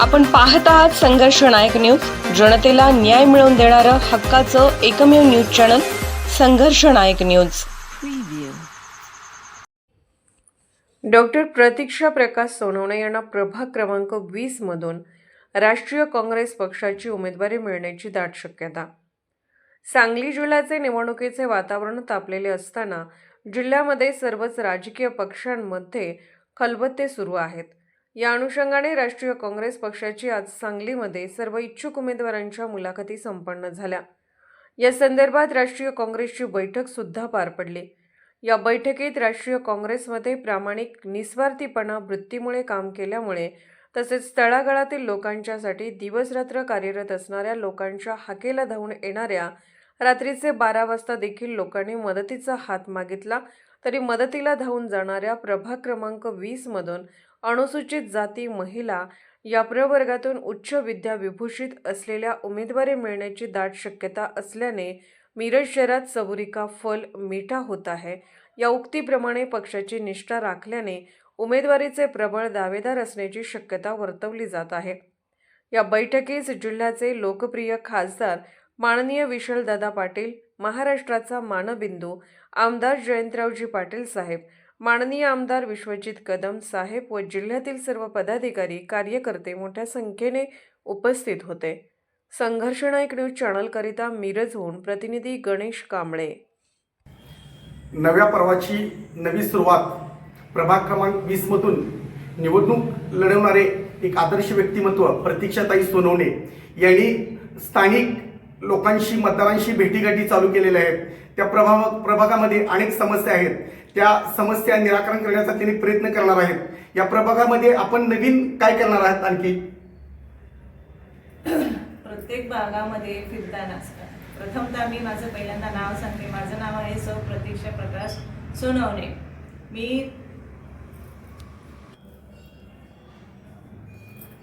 आपण पाहत आहात संघर्ष नायक न्यूज. जनतेला न्याय मिळवून देणारं हक्काचं एकमेव news channel Sangharsh Nayak news. Doctor Pratiksha Prakash Sonawane यांना प्रभाग क्रमांक वीस मधून राष्ट्रीय काँग्रेस पक्षाची उमेदवारी मिळण्याची दाट शक्यता. सांगली जिल्ह्याचे निवडणुकीचे वातावरण तापलेले असताना जिल्ह्यामध्ये सर्वच राजकीय पक्षांमध्ये खलबत्ते सुरू आहेत. या अनुषंगाने राष्ट्रीय काँग्रेस पक्षाची आज सांगलीमध्ये सर्व इच्छुक उमेदवारांच्या मुलाखती संपन्न झाल्या. या संदर्भात राष्ट्रीय काँग्रेसची बैठक सुद्धा पार पडली. या बैठकीत राष्ट्रीय काँग्रेसमध्ये प्रामाणिक निस्वार्थीपणा वृत्तीमुळे काम केल्यामुळे तसेच तळागाळातील लोकांच्यासाठी दिवसरात्र कार्यरत असणाऱ्या लोकांच्या हाकेला धावून येणाऱ्या रात्रीचे बारा वाजता देखील लोकांनी मदतीचा हात मागितला तरी मदतीला धावून जाणाऱ्या प्रभाग क्रमांक वीसमधून अनुसूचित जाती महिला या प्रवर्गातून उच्च विद्या विभूषित असलेल्या उमेदवारी मिळण्याची दाट शक्यता असल्याने मिरज शहरात सबुरीका फल मिठा होत आहे. या उक्तीप्रमाणे पक्षाची निष्ठा राखल्याने उमेदवारीचे प्रबळ दावेदार असण्याची शक्यता वर्तवली जात आहे. या बैठकीस जिल्ह्याचे लोकप्रिय खासदार माननीय विशालदादा पाटील महाराष्ट्राचा मानबिंदू आमदार जयंतरावजी पाटील साहेब माननीय आमदार विश्वजित कदम साहेब व जिल्ह्यातील सर्व पदाधिकारी कार्यकर्ते मोठ्या संख्येने उपस्थित होते. संघर्ष नायक न्यूज चॅनलकरिता मिरजहून प्रतिनिधी गणेश कांबळे. नव्या पर्वाची नवी सुरुवात. प्रभाग क्रमांक वीस मधून निवडणूक लढवणारे एक आदर्श व्यक्तिमत्व प्रतीक्षाताई सोनवणे यांनी स्थानिक लोकांशी मतदारांशी भेटीगाठी चालू केलेल्या आहेत. त्या प्रभाग प्रभागामध्ये अनेक समस्या आहेत. त्या समस्या निराकरण करण्याचा त्यांनी प्रयत्न करणार आहेत. या प्रभागामध्ये आपण नवीन काय करणार आहात आणखी? प्रत्येक भागामध्ये फिरताना प्रथमतः मी माझं पहिल्यांदा नाव सांगते. माझं नाव आहे सौ प्रतीक्षा प्रकाश सोनवणे. मी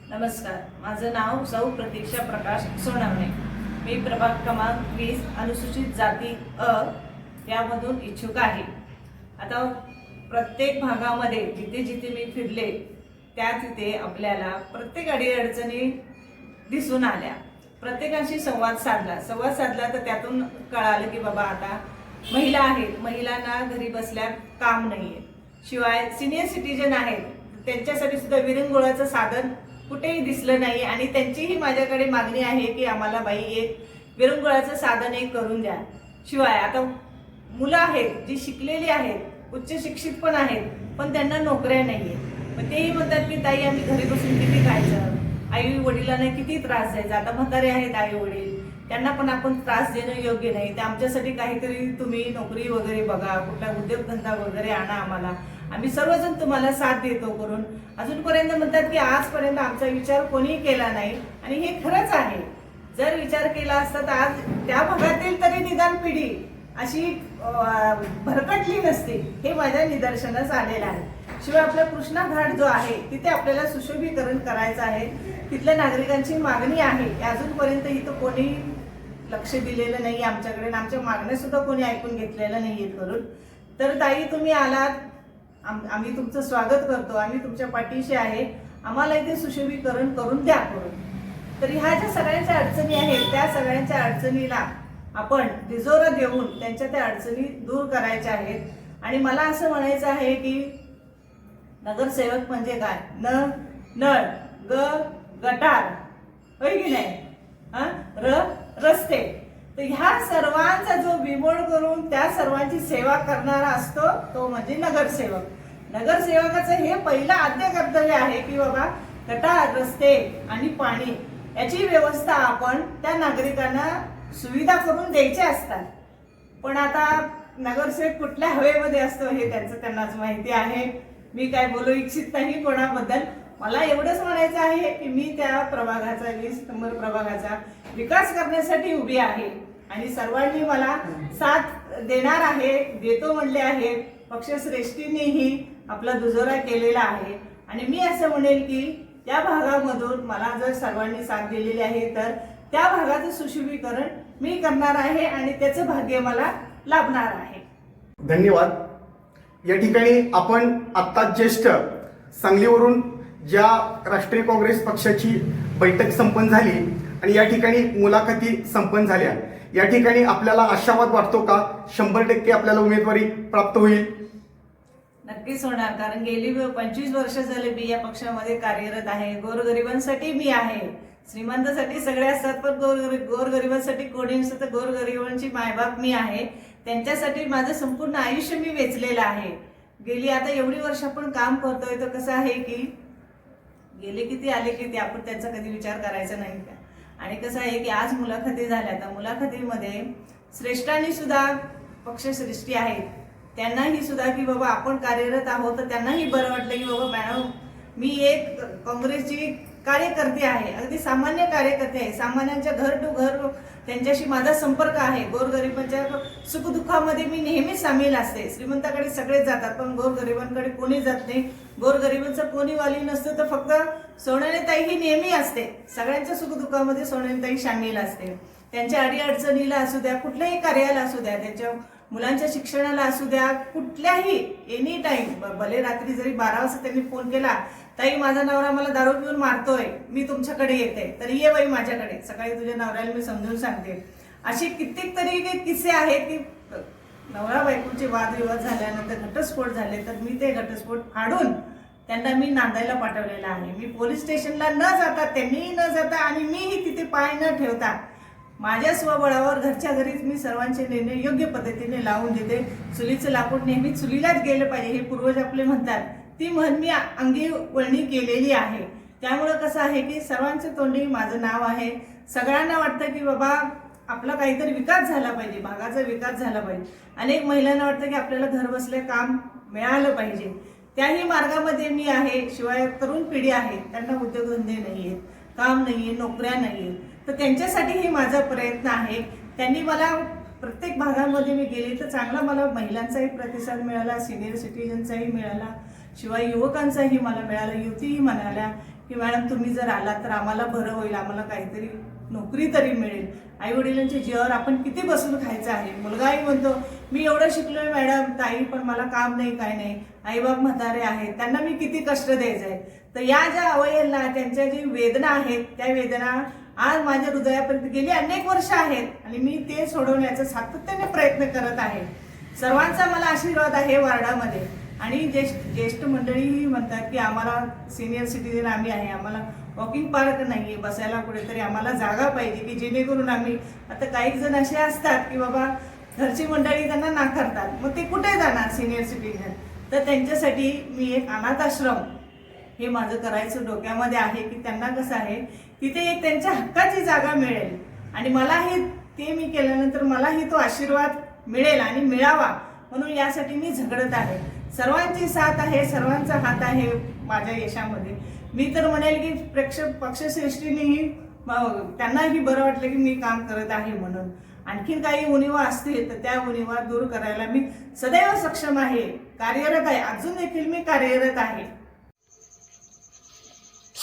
नमस्कार. माझं नाव सौ प्रतीक्षा प्रकाश सोनवणे. मी प्रभाग क्रमांक वीस अनुसूचित जाती अ यामधून इच्छुक आहे. आता प्रत्येक भागामध्ये जिथे जिथे मी फिरले त्या तिथे आपल्याला प्रत्येक अडीअडचणी दिसून आल्या. प्रत्येकाशी संवाद साधला. संवाद साधला तर त्यातून कळालं की बाबा आता महिला आहेत. महिलांना घरी बसल्या काम नाही आहे शिवाय सिनियर सिटीजन आहेत. त्यांच्यासाठी सुद्धा विरंगुळाचं साधन कुठेही दिसलं नाही आणि त्यांचीही माझ्याकडे मागणी आहे की आम्हाला बाई एक विरंगुळाचं साधन एक करून द्या. शिवाय आता मुलं आहेत जी शिकलेली आहेत उच्च शिक्षित पण आहेत पण त्यांना नोकऱ्या नाही आहेत मग तेही म्हणतात की ताई आम्ही घरी बसून किती खायचं आई वडिलांना किती त्रास द्यायचा? आता म्हातारे आहेत आई वडील. त्यांना पण आपण त्रास देणं योग्य नाही. ते आमच्यासाठी काहीतरी तुम्ही नोकरी वगैरे बघा कुठला उद्योगधंदा वगैरे आणा आम्हाला. आम्ही सर्वजण तुम्हाला साथ देतो करून. अजूनपर्यंत म्हणतात की आजपर्यंत आमचा विचार कोणीही केला नाही आणि हे खरंच आहे. जर विचार केला असता तर आज त्या भागातील तरी निदान पिढी अशी भरकटली नसते. हे माझ्या निदर्शनास आलेलं आहे. शिवाय आपला कृष्णा घाट जो आहे तिथे आपल्याला सुशोभीकरण करायचं आहे. तिथल्या नागरिकांची मागणी आहे. अजूनपर्यंत इथं कोणी लक्ष दिलेलं नाही आमच्याकडे आमच्या मागण्या सुद्धा कोणी ऐकून घेतलेलं नाही आहेत करून. तर ताई तुम्ही आलात. आम्ही तुमचं स्वागत करतो. आम्ही तुमच्या पाठीशी आहे. आम्हाला इथे सुशोभीकरण करून द्या करून. तर ह्या ज्या सगळ्यांच्या अडचणी आहेत त्या सगळ्यांच्या अडचणीला आपण रिझोरा देऊन त्यांच्या त्या अडचणी दूर करायच्या आहेत. आणि मला असं म्हणायचं आहे की नगरसेवक म्हणजे काय? न नळ ग गटार. होय की नाही? हा? र रस्ते. तर ह्या सर्वांचा जो बिमोड करून त्या सर्वांची सेवा करणारा असतो तो म्हणजे नगरसेवक. नगरसेवकाचं हे पहिलं आद्य कर्तव्य आहे की बाबा गटार रस्ते आणि पाणी याची व्यवस्था आपण त्या नागरिकांना सुविधा करून द्यायच्या असतात. पण आता नगरसेवक कुठल्या हवेमध्ये असतो हे त्यांचं त्यांनाच माहिती आहे. मी काय बोलू इच्छित नाही कोणाबद्दल. मला एवढंच म्हणायचं आहे की मी त्या प्रभागाचा वीस नंबर प्रभागाचा विकास करण्यासाठी उभी आहे. आणि सर्वांनी मला साथ देणार आहे देतो म्हणले आहे. पक्षश्रेष्ठींनीही आपला दुजोरा केलेला आहे. आणि मी असं म्हणेल की त्या भागामधून मला जर सर्वांनी साथ दिलेली आहे तर त्या भागाचं सुशोभीकरण मी करणार आहे आणि त्याचं भाग्य मला लाभणार आहे. धन्यवाद. या ठिकाणी आपण आत्ता ज्येष्ठ सांगलीवरून ज्या राष्ट्रीय काँग्रेस पक्षाची बैठक संपन्न झाली आणि या ठिकाणी मुलाखती संपन्न झाल्या. या ठिकाणी आपल्याला आशावाद वाटतो का? शंभर टक्के आपल्याला उमेदवारी प्राप्त होईल. नक्कीच होणार. कारण गेली पंचवीस वर्ष झाले मी या पक्षामध्ये कार्यरत आहे. गोरगरिबांसाठी मी आहे. श्रीमंतासाठी सगळे असतात पण गोरगरी गोरगरिबांसाठी कोणी नसतं तर गोरगरिबांची मायबाप मी आहे. त्यांच्यासाठी माझं संपूर्ण आयुष्य मी वेचलेलं आहे. गेली आता एवढी वर्ष आपण काम करतोय तर कसं आहे की गेले किती आले किती आपण त्यांचा कधी विचार करायचा नाही का? आणि कसं आहे की आज मुलाखती झाल्या. तर मुलाखतीमध्ये श्रेष्ठांनी सुद्धा पक्षश्रेष्ठी आहेत. त्यांनाही सुद्धा की बाबा आपण कार्यरत आहोत तर त्यांनाही बरं वाटलं की बाबा मॅडम मी एक काँग्रेसची कार्यकर्ती आहे अगदी सामान्य कार्यकर्ते आहे. सामान्यांच्या घर टू घर त्यांच्याशी माझा संपर्क आहे. गोरगरिबांच्या सुखदुःखामध्ये मी नेहमी सामील असते. श्रीमंताकडे सगळेच जातात पण गोरगरिबांकडे कोणी जात नाही. गोरगरिबांचं कोणी वाली नसतं तर फक्त सोनालीताई ही नेहमी असते. सगळ्यांच्या सुखदुःखामध्ये सोनालीताई सामील असते. त्यांच्या अडीअडचणीला असू द्या कुठल्याही कार्याला असू द्या त्यांच्या मुलांच्या शिक्षणाला असू द्या कुठल्याही एनी टाईम भले रात्री जरी बारा वाजता त्यांनी फोन केला ताई माझा नवरा मला दारू पिऊन मारतोय. मी तुमच्याकडे येते. तर ये बाई माझ्याकडे. सकाळी तुझ्या नवऱ्याला मी समजून सांगते. असे कित्येक तरी काही किस्से आहेत की नवरा बायकोचे वादविवाद झाल्यानंतर घटस्फोट झाले तर मी ते घटस्फोट फाडून त्यांना मी नांदायला पाठवलेलं आहे. मी पोलीस स्टेशनला न जाता त्यांनीही न जाता आणि मीही तिथे पाय न ठेवता माझ्या स्वबळावर घरच्या घरीच मी सर्वांचे निर्णय योग्य पद्धतीने लावून देते. चुलीचं लाकूड नेहमी चुलीलाच गेलं पाहिजे हे पूर्वज आपले म्हणतात. ती म्हण मी अंगी वळणी केलेली आहे. त्यामुळं कसं आहे की सर्वांचे तोंडी माझं नाव आहे. सगळ्यांना वाटतं की बाबा आपला काहीतरी विकास झाला पाहिजे भागाचा विकास झाला पाहिजे. अनेक महिलांना वाटतं की आपल्याला घर बसल्या काम मिळालं पाहिजे. त्याही मार्गामध्ये मी आहे. शिवाय तरुण पिढी आहे. त्यांना उद्योगधंदे नाही आहेत काम नाही आहे नोकऱ्या नाही आहेत तर त्यांच्यासाठीही माझा प्रयत्न आहे. त्यांनी मला प्रत्येक भागामध्ये मी गेले तर चांगला मला महिलांचाही प्रतिसाद मिळाला सिनियर सिटीजनचाही मिळाला शिवाय युवकांचाही मला मिळाला. युवतीही म्हणाल्या की मॅडम तुम्ही जर आला तर आम्हाला बरं होईल आम्हाला काहीतरी नोकरी तरी मिळेल. आई वडिलांच्या जीवावर आपण किती बसून खायचं आहे? मुलगाही म्हणतो मी एवढं शिकलोय मॅडम ताई पण मला काम नाही काय नाही. आईबाप म्हातारे आहेत त्यांना मी किती कष्ट द्यायचं आहे तर या ज्या अवयला त्यांच्या जी वेदना आहेत त्या वेदना आज माझ्या हृदयापर्यंत गेली अनेक वर्ष आहेत आणि मी ते सोडवण्याचा सातत्याने प्रयत्न करत आहे. सर्वांचा मला आशीर्वाद आहे वार्डामध्ये. आणि ज्येष्ठ ज्येष्ठ मंडळीही म्हणतात की आम्हाला सिनियर सिटीजन आम्ही आहे. आम्हाला वॉकिंग पार्क नाही आहे बसायला कुठेतरी आम्हाला जागा पाहिजे की जेणेकरून आम्ही आता काही जण असे असतात की बाबा घरची मंडळी त्यांना नाकारतात. मग ते कुठे जाणार सिनियर सिटीजन तर त्यांच्यासाठी मी एक अनाथ आश्रम हे माझं करायचं डोक्यामध्ये आहे की त्यांना कसं आहे तिथे एक त्यांच्या हक्काची जागा मिळेल. आणि मलाही ते मी केल्यानंतर मलाही तो आशीर्वाद मिळेल आणि मिळावा म्हणून यासाठी मी झगडत आहे. सर्वांची साथ आहे सर्वांचा हात आहे माझ्या यशामध्ये. मी तर म्हणेल की प्रेक्ष पक्षश्रेष्ठीनेही त्यांनाही बरं वाटलं की मी काम करत आहे म्हणून. आणखीन काही उणीवा असतील तर त्या उणीवा दूर करायला मी सदैव सक्षम आहे. कार्यरत आहे. अजून देखील मी कार्यरत आहे.